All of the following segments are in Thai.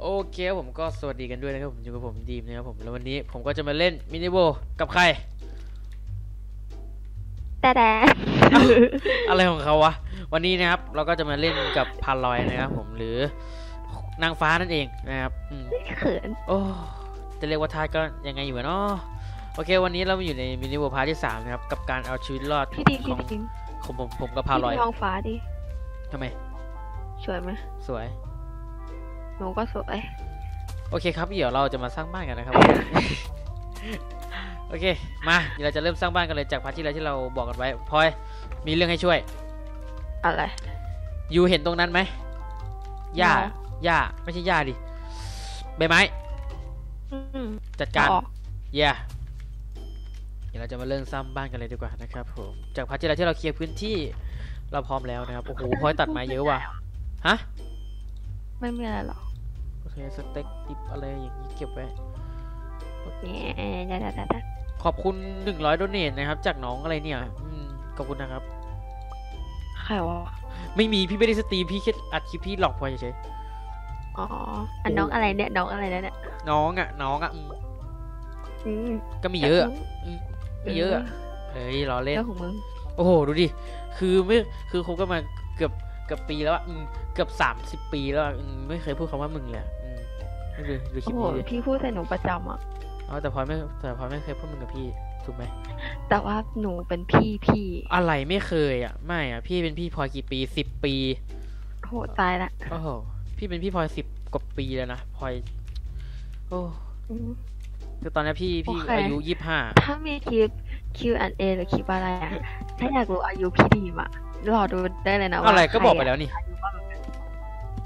โอเคครับผมก็สวัสดีกันด้วยนะครับผมอยู่กับผมดีมนะครับผมแล้ววันนี้ผมก็จะมาเล่นมินิโบกับใครแต่แต่อะไรของเขาวะวันนี้นะครับเราก็จะมาเล่นกับพาลอยนะครับผมหรือนางฟ้านั่นเองนะครับอืมเขินโอ้จะเรียกว่าทาสก็ยังไงอยู่อะเนาะโอเค วันนี้เรามาอยู่ในมินิโบพาร์ทที่สามนะครับกับการเอาชีวิตรอดพี่ดีขพี่องดีของผมผมกับพาพี่ลอยดูท้องฟ้าดิทำไมสวยไหมสวย หนูก็สวยโอเคครับ เดี๋ยวเราจะมาสร้างบ้านกันนะครับ โอเค มาเดี๋ยวเราจะเริ่มสร้างบ้านกันเลยจากพาร์ทที่แล้วที่เราบอกกันไว้พลอยมีเรื่องให้ช่วย อะไรยูเห็นตรงนั้นไหมหญ้าหญ้าไม่ใช่หญ้าดิ ใบไม้ อืมจัดการออก เย่เดี๋ยวเราจะมาเริ่มสร้างบ้านกันเลยดีกว่านะครับผม จากพาร์ทที่แล้วที่เราเคลียร์พื้นที่ เราพร้อมแล้วนะครับ โอ้โหพลอยตัดไม้เยอะว่ะ ฮะ ไม่มีอะไรหรอก สเต็กดิบอะไรอย่างนี้เก็บไว้เนี่ยได้ได้ได้ได้ขอบคุณหนึ่งร้อยโดเนทนะครับ จากน้องอะไรเนี่ยอืมขอบคุณนะครับใครวะไม่มีพี่ไม่ได้สตรีมพี่แค่อัดคลิปพี่หลอกพลอยเฉยอ๋ออันน้องอะไรเนี่ยน้องอะไรเนี่ยๆน้องอะ น้องอะอืมอืมก็มีเยอะอะอืมมีเยอะอะเฮ้ยล้อเล่นเรื่องของมึงโอ้โหดูดิคือไม่คือคบกันมาเกือบเกือบปีแล้วอะอืมเกือบสามสิบปีแล้วอะอืมไม่เคยพูดคำว่ามึงเลยอะอืม ดูดูคลิโอ้ปโหนี้ดิพี่พูดใส่หนูประจำอะเอาแต่พลอยไม่แต่พลอยไม่เคยพูดมึงกับพี่ถูกไหม แต่ว่าหนูเป็นพี่พี่อะไรไม่เคยอะไม่อะพี่เป็นพี่พลอยกี่ปีสิบปีโหตายละโอ้โหพี่เป็นพี่พลอยสิบกว่าปีแล้วนะพลอยโอ้อืม คือตอนนี้พี่พี่โอเค อายุยี่สิบห้าถ้ามีคลิป Q&A หรือคลิปอะไรอะถ้าอยากรู้อายุพี่ดีมอะรอดูได้เลยนะว่าอะไรก็บอกไปใครแล้วนี่อายุว่าแบบ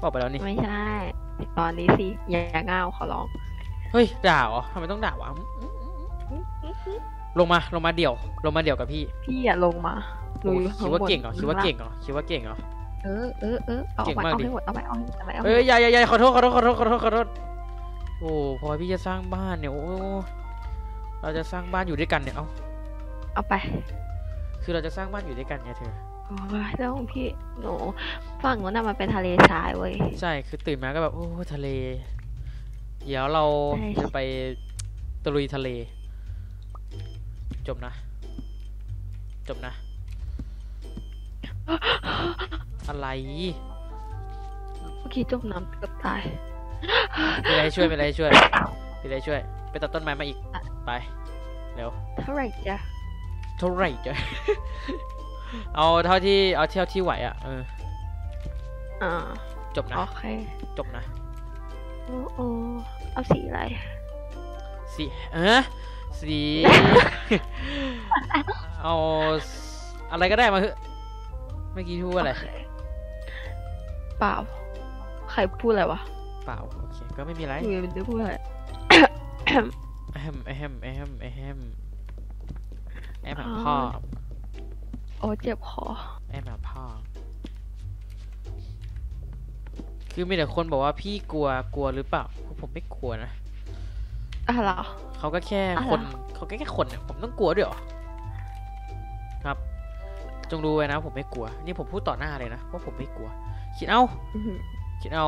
บอกไปแล้วนี่ไม่ใช่ ตอนนี้สิอย่าง่าวขอร้อง เฮ้ยด่าเหรอทำไมต้องด่าวะ ลงมาลงมาเดี่ยว ลงมาเดี่ยวกับพี่ พี่อย่าลงมาหนูโอ้อยู่คิดว่าเก่งเหรอคิดว่าเก่งเหรอคิดว่าเก่งเหรอ เออเออเออเอาเก่งไปมากเอาดิ ให้หมดเอาไปเอาให้หมดเอาไปเอาเอ้ให้ยอย่าอย่าอย่าขอโทษขอโทษขอโทษขอโทษขอโทษโอ้พอพี่จะสร้างบ้านเนี่ยโอ้เราจะสร้างบ้านอยู่ด้วยกันเนี่ยเอาเอาไป คือเราจะสร้างบ้านอยู่ด้วยกันไงเธอ โอ้ยเรื่องของพี่หนูฝั่งนู้นน่ะมันเป็นทะเลทรายเว้ย ใช่ คือตื่นมาก็แบบ โอ้ ทะเล เดี๋ยวเราใช่ จะไปตะลุยทะเล จบนะ จบนะ อะไร เมื่อกี้จมน้ำเกือบตาย มีอะไรให้ช่วยมีอะไรให้ช่วยมีอะไรให้ช่วย ไปตัดต้นไม้มาอีก ไป เร็ว เท่าไหร่จ๊ะเท่าไหร่จ้ะ เอาเท่าที่เอาเท่าที่ไหวอะเอออ่าจบนะ โอเคจบนะโอ้โอ้เอาสีอะไร สีเออสี เอาอะไรก็ได้มาเถอะเมื่อกี้พูดว่าอะไรโเคเปล่า ใครพูดอะไรวะ เปล่า โอเค ก็ไม่มีอะไรหนูยังไม่ได้พูดอะไรแอมแอมแอมแอมแอมแอมหาพ่อ โอ้เจ็บคอแอมหาพ่อคือมีแต่คนบอกว่าพี่กลัวกลัวหรือเปล่าพวกผมไม่กลัวนะอะเหรอเขาก็แค่อะไรคนเขาก็แค่คนเนี่ยผมต้องกลัวด้วยเหรอครับ จงรู้ไว้นะ ผมไม่กลัว นี่ผมพูดต่อหน้าเลยนะว่าผมไม่กลัว คิดเอาอื้อหือคิดเอา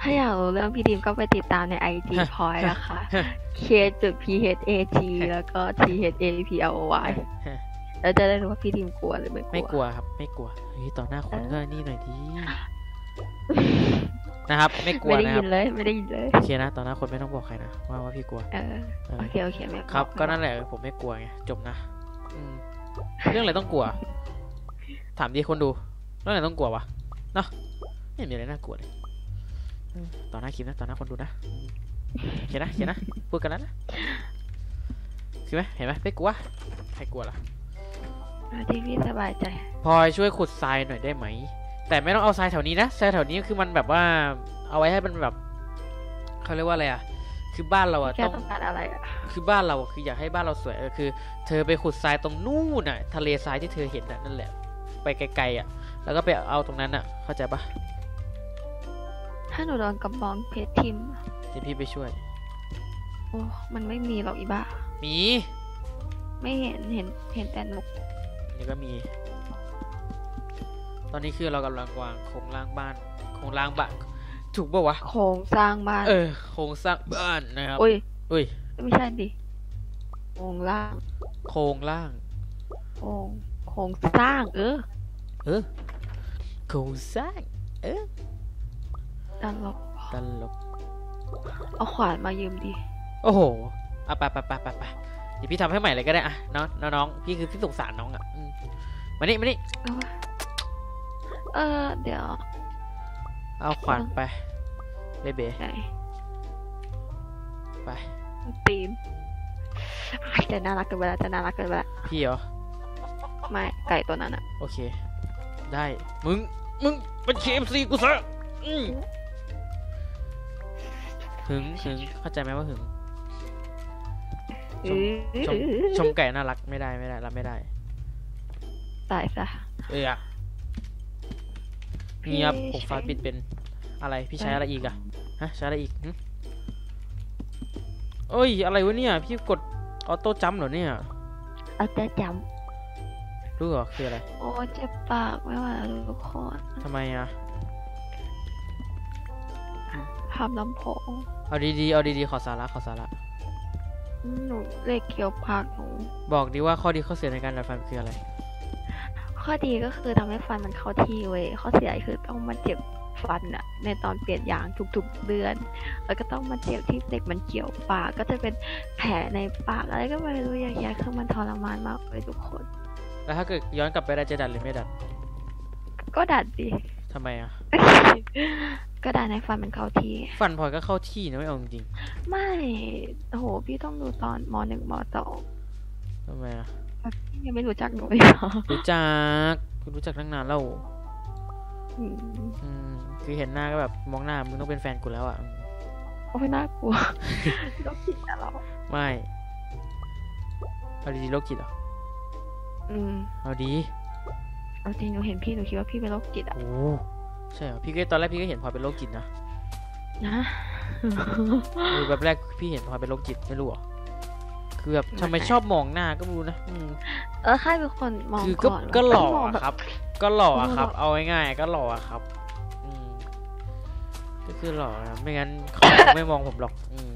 ถ้าอยากรู้เรื่องพี่ดิมก็ไปติดตามในไอจีฮะพอยนะคะฮะ k จุด p h a t แล้วก็ t h a p l o y แล้วจะได้รู้ว่าพี่ดิมกลัวหรือไม่กลัว ไม่กลัวครับ ไม่กลัวเฮ้ยต่อหน้าคนก็นี่หน่อยดีนะครับ ไม่กลัวไม่ได้นะคยิรับนเลยไม่ได้ยินเลยโอเคนะต่อหน้าคนไม่ต้องบอกใครนะว่าว่าพี่กลัวเออเออโอเคโอเคไม่ครับไม่ก็นั่นแหละผมไม่กลัวไงจบนะอืมเรื่องอะไรต้องกลัว ถามดีคนดูเรื่องอะไรต้องกลัววะเนาะไม่เห็นมีอะไรน่ากลัวเลยเออต่อหน้าคลิปนะต่อหน้าคนดูนะอืมโอเคนะโอเคนะพูดกันแล้วนะคือไหมเห็นไหมไม่กลัวใครกลัวล่ะ เอาที่พี่สบายใจ พลอยช่วยขุดทรายหน่อยได้ไหม แต่ไม่ต้องเอาทรายแถวนี้นะทรายแถวนี้คือมันแบบว่า เอาไว้ให้มันแบบเขาเรียกว่าอะไรอะ คือบ้านเราอะแค่ต้องต้องการอะไรอะคือบ้านเราอะคืออยากให้บ้านเราสวยเออคือ เธอไปขุดทรายตรงนู่นน่ะ ทะเลทรายที่เธอเห็นน่ะนั่นแหละ ไปไกลๆอะ แล้วก็ไปเอาตรงนั้นอะ เข้าใจปะถ้าหนูโดนกระบองเพชรทิมเดี๋ยวพี่ไปช่วย โอ้ มันไม่มีหรอกอีบ้า มี ไม่เห็นเห็นเห็นแต่นก นี่ก็มี ตอนนี้คือเรากำลังวางโครงร่างบ้านโครงร่างบ้านถูกป่าวะโครงสร้างบ้าน เออโครงสร้างบ้านนะครับอุ้ยอุ้ยไม่ใช่ดิโครงล่าง โครงล่างโครงโครงสร้าง เออ เออโครงสร้าง เออตลกตลกเอาขวานมายืมดิ โอ้โหอะไปไปไปไปไปเดี๋ยวพี่ทำให้ใหม่เลยก็ได้อะน้องน้องน้องพี่คือพี่สงสารน้องอะอืมมานี่มานี่เอาวะเออเดี๋ยวเอาขวานไปเบเบไหนไปตีนจะน่ารักเกินไปแล้วจะน่ารักเกินไปแล้วพี่เหรอไม่ไก่ตัวนั้นอะโอเค ได้มึงมึงเป็นเคมซีกูซะอืมหึงหึงเข้าใจไหมว่าหึง ชมชมชมไก่น่ารักไม่ได้ไม่ได้รับไม่ได้ ตายซะเออเงียบผมฟ้าปิดเป็นอะไรพี่ใช้อะไรอีกอะฮะใช้อะไรอีกหึเอ้ยอะไรวะเนี่ย พี่กดออโต้จัมป์เหรอเนี่ยเอาแต่จรู้เหรอคืออะไรำโอ้เจ็บปากไม่ไหวแล้วทุกคนทำไมอะทำลำโพงเอาดีๆเอาดีๆขอสาระขอสาระอืม หนูเลขเคี้ยวปากหนู บอกดีว่าข้อดีข้อเสียในการดัดฟันคืออะไร ข้อดีก็คือทำให้ฟันมันเข้าที่เว้ยข้อเสียคือต้องมาเจ็บฟันอะในตอนเปลี่ยนยางทุกๆเดือน แล้วก็ต้องมาเจ็บที่เด็กมันเกี่ยวปาก ก็จะเป็นแผลในปากอะไรก็ไม่รู้อย่างเงี้ยคือมันทรมานมากเลยทุกคน แล้วถ้าเกิดย้อนกลับไปได้จะดัดหรือไม่ดัด ก็ดัดดิทำไมอะ ก็ดัดในฟันมันเข้าที่ฟันพลอยก็เข้าที่นะไม่เอาจริงไม่โอ้โหพี่ต้องดูตอนมหนึ่งมสองๆทำไมอะพี่ยังไม่รู้จักหนูเลยเหรอรู้จักกูรู้จักตั้งนานแล้วอืมอืมคือเห็นหน้าก็แบบมองหน้ามึงต้องเป็นแฟนกูแล้วอะโอ้ยน่ากลัวโรคจิตอะเราไม่เอาดีๆโรคจิตเหรออืมเอาดีเอาจริงหนูเห็นพี่หนูคิดว่าพี่เป็นโรคจิตอะโอ้ ใช่เหรอพี่ก็ตอนแรกพี่ก็เห็นพลอยเป็นโรคจิตนะนะเออแบบแรกพี่เห็นพลอยเป็นโรคจิตไม่รู้เหรอคือแบบทำไมชอบมองหน้าก็ไม่รู้นะอืมเออใครเป็นคนมองคือก็ก่อนวะก็หล่อมงอะแบบครับ ก็หล่ออะครับหล่อเอาง่ายๆก็หล่ออะครับอืมก็คือหล่อนะไม่งั้นเขาไม่มองผมหรอกอืม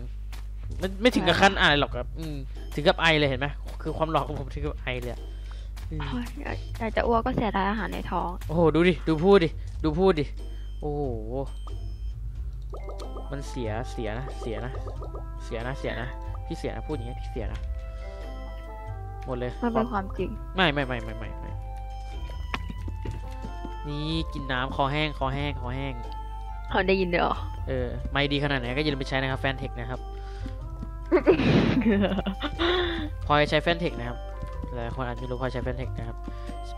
ไม่ไม่ถึงกับขั้นอายหรอกครับ อืมถึงกับไอเลยเห็นไหมคือความหล่อของผมถึงกับไอเลยอะอืม โอ้ยอยากอยากจะอ้วกก็เสียดายอาหารในท้อง โอ้โห ดูดิ ดูพูดดิ ดูพูดดิ โอ้โห มันเสีย เสียนะ เสียนะ เสียนะ เสียนะ พี่เสียนะ พูดอย่างเงี้ยพี่เสียนะ หมดเลยมันเป็นความจริง ไม่ไม่ไม่ไม่ไม่ไม่นี่กินน้ำคอแห้ง คอแห้ง คอแห้ง เขาได้ยินด้วยเหรอ เออ ไม่ดีขนาดไหนก็อย่าลืมไปใช้นะครับแฟนเทคนะครับ พลอยใช้แฟนเทคนะครับ หลายคนอาจจะไม่รู้พลอยใช้แฟนเทคนะครับ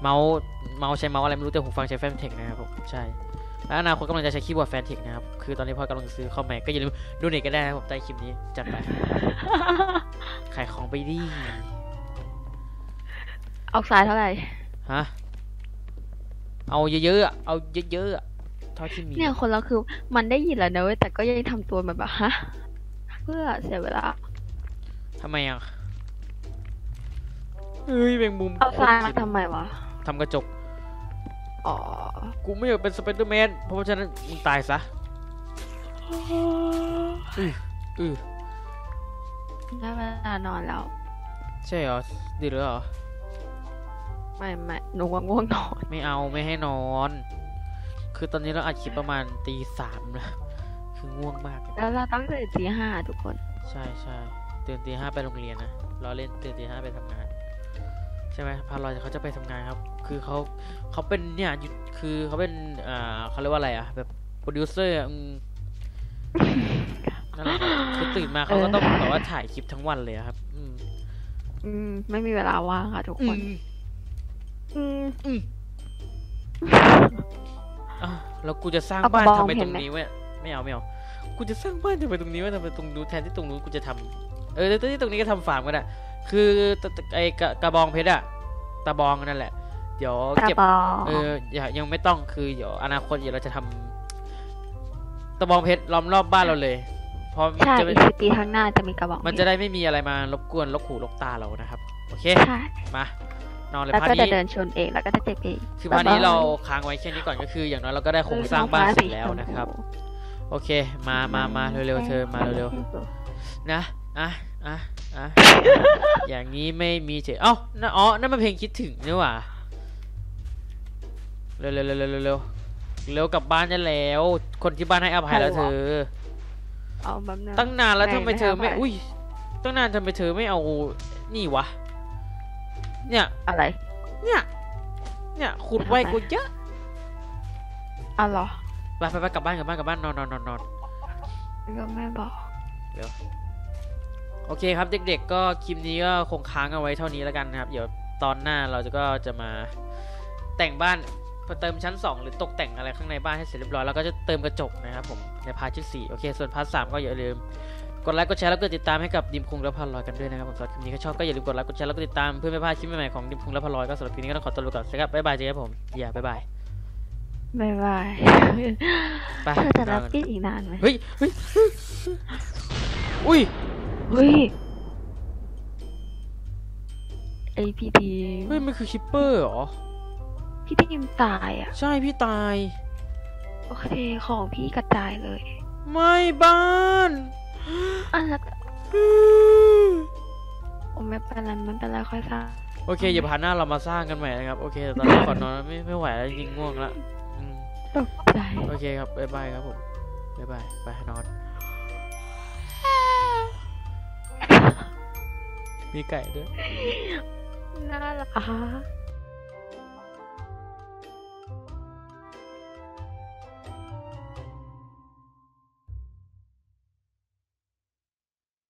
เมาส์เมาส์ใช้เมาส์อะไรไม่รู้แต่หูฟังใช้แฟนเทคนะครับผมใช่แล้วอนาคตกำลังจะใช้คีย์บอร์ดแฟนเทคนะครับ คือตอนนี้พลอยกำลังซื้อคอมแม็กก็อย่าลืมดูเน็ตก็ได้นะครับผมใต้คลิปนี้จัดไปขายของไปดิเอาสายเท่าไหร่ฮะเอาเยอะๆอะเอาเยอะๆอะเท่าที่มีเนี่ยคนเราคือมันได้ยินแล้วนะเว้ยแต่ก็ยังทำตัวแบบว่าฮะเพื่อเสียเวลาทำไมอะ เฮ้ยแมงมุมเอาทรายมาโคตรทำไมวะทำกระจก อ๋อ กูไม่อยากเป็นสไปเดอร์แมน เพราะฉะนั้นมึงตายซะอือได้เวลานอนแล้ว ใช่เหรอดีหรือเหรอ ไม่ไม่หนูว่าง่วงนอน ไม่เอาไม่ให้นอน คือตอนนี้เราอัดคลิปประมาณตีสามนะ คือง่วงมาก แล้วเราต้องตื่นตีห้าทุกคน ใช่ใช่ตื่นตีห้าไปโรงเรียนนะ เราเล่นตื่นตีห้าไปทำงานใช่ไหมพาลอยเขาจะไปทำงานครับ คือเขาเขาเป็นเนี่ยอยู่คือเขาเป็นอ่าเขาเรียกว่าอะไรอะ แบบโปรดิวเซอร์อะอืมนั่นแหละครับคือตื่นมาเขาก็ต้องแบบว่าถ่ายคลิปทั้งวันเลยอะครับ อืม อืม ไม่มีเวลาว่างค่ะทุกอืคนมอืมอะแล้วกูจะสร้างเอาบ้านกระบองทำไมเห็ตรนงไหมนี้วะไม่เอาไม่เอากูจะสร้างบ้านทำไมตรงนี้วะทำไมตรงนู้นแทนที่ตรงนู้นกูจะทำเออแล้วที่ตรงนี้ก็ทำฟาร์มก็ได้ คือตะตะไอกระกระบองเพชรอะตะบองนั่นแหละ เดี๋ยวตาเก็บบอเอออย่ายังไม่ต้องคือเดี๋ยวอนาคตเดี๋ยวเราจะทำตะบองเพชรล้อมรอบบ้านเราเลยเพราะมันใช่จะไม่อีกสิบปีข้างหน้าจะมีกระบอกมันจะได้ไม่มีอะไรมารบกวนลกหูลกตาเรานะครับ โอเคใช่มานอนเลยแล้วพาก็ร์ทจะนี้เดินชนเองแล้วก็จะเจ็บเองคือพาร์ทนี้เราค้างไว้แค่นี้ก่อนก็คือ อย่างน้อยเราก็ได้โครงสร้างบ้านเสร็จแล้วนะครับ โอเค มามามาเร็วๆเธอมาเร็วๆนะอะ อะอะอย่างนี้ไม่มีเฉยเอ้านั่นอ๋อนั่นมันเพลงคิดถึงนี่หว่าเร็วเร็วเร็วเร็วเร็วเร็วเร็วกลับบ้านได้แล้ว คนที่บ้านให้อภัยแล้วเธอเอาแบบนึงตั้งนานแล้วไม่ทำไมเธอไม่ไม่ให้อภัยอุ้ยตั้งนานทำไมเธอไม่เอานี่วะเนี่ยอะไร เนี่ยเนี่ยขุดไว้กูเยอะอะเหรอไปไปไปกลับบ้านกลับบ้านกลับบ้านนอนนอนนอนนอนก็ไม่บอก โอเคครับเด็กๆก็คลิปนี้ก็คงค้างเอาไว้เท่านี้แล้วกันนะครับ เดี๋ยวตอนหน้าเราจะก็จะมาแต่งบ้านเติมชั้น 2 หรือตกแต่งอะไรข้างในบ้านให้เสร็จเรียบร้อยแล้วก็จะเติมกระจกนะครับผมในพาร์ทที่สี่โอเค ส่วนพาร์ทสามก็อย่าลืมกดไลค์กดแชร์แล้วก็ติดตามให้กับดิมคุงและพันลอยกันด้วยนะครับผมสำหรับคลิปนี้ก็ชอบก็อย่าลืมกดไลค์กดแชร์แล้วก็ติดตามเพื่อไม่พลาดคลิปใหม่ๆของดิมคุงและพันลอยก็สำหรับคลิปนี้ก็ต้องขอตัวไปก่อนนะครับบ๊ายบายเจอกันผมอย่าบ๊ายบายบายบายไปเธอจะนรัอบนกันปิดอีกนานไหมเฮ้ยเฮ้ยอุ้ย เฮ้ยไอพี่ทีมเฮ้ยมันคือคิปเปอร์เหรอ พี่ทีมตายอะ ใช่พี่ตาย โอเคของพี่กระจายเลย ไม่บ้านอะแล้วก็โอ้ไม่เป็นไรไม่เป็นไรค่อยสร้างโอเคอย่าพาร์ทหน้าเรามาสร้างกันใหม่นะครับ โอเคแต่ตอนนี้ขอนอนไม่ไม่ไหวแล้วจริงๆง่วงละอืมตกใจโอเคครับบ๊ายบายครับผมบ๊ายบายไปนอน มีไก่ด้วย น่ารัก